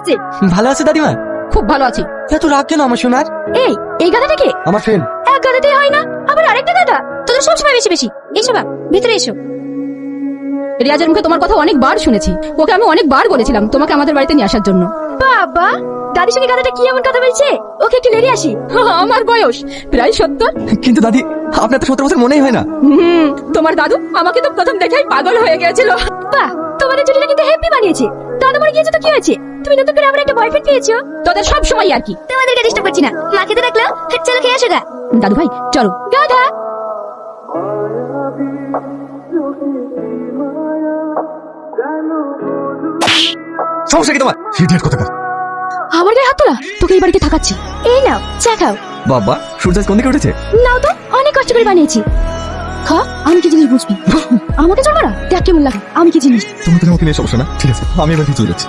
এসছে ভালো আছে দাদিমা? খুব ভালো আছি। এত রাগ কেন আমার সোনার? এই এই গাধাটা কে আমার ফ্রেন্ড এক গাধাতেই হয় না আবার আরেকটা গাধা? তোদের সবসময় বেশি বেশি। এসো বা ভিতরে এসো। রিয়াজের মুখে তোমার কথা অনেকবার শুনেছি। ওকে আমি অনেকবার বলেছিলাম তোমাকে আমাদের বাড়িতে নিয়ে আসার জন্য। বাবা দাদির সঙ্গে গাধাটা কি এমন কথা বলছে? ওকে একটু লেড়ে আসি। আমার বয়স প্রায় সত্তর। কিন্তু দাদি আপনার তো সত্তর বছর মনেই হয় না। হুম তোমার দাদু আমাকে তো প্রথম দেখেই পাগল হয়ে গিয়েছিল। বাহ তোমাদের জুটিটা কিন্তু হ্যাপি বানিয়েছে। মরে গিয়েছে তো? কি হয়েছে? তুমি নতুন করে আবার একটা বয়ফ্রেন্ড পেয়েছ? তোদের সব সময় আর কি। তোমাদেরকে ডিস্টার্ব করছি না। মা খেতে রাখলাম চলো খেয়ে আসো গা। দাদু ভাই চলো। গাধা! সমস্যা কি তোমার? কোথাকার? আমার গায়ে হাত তোলা? তোকে এই বাড়িতে থাকাচ্ছি। এই নাও চা খাও। বাবা সূর্য আজ কোন দিকে উঠেছে? নাও তো অনেক কষ্ট করে বানিয়েছি। খা আমি কি জিনিস বুঝবি? আমাকে চল মারা দেখ কেমন লাগে আমি কি জিনিস? তোমাদের আমাকে নিয়ে সমস্যা না ঠিক আছে। আমি এবার চলে যাচ্ছি।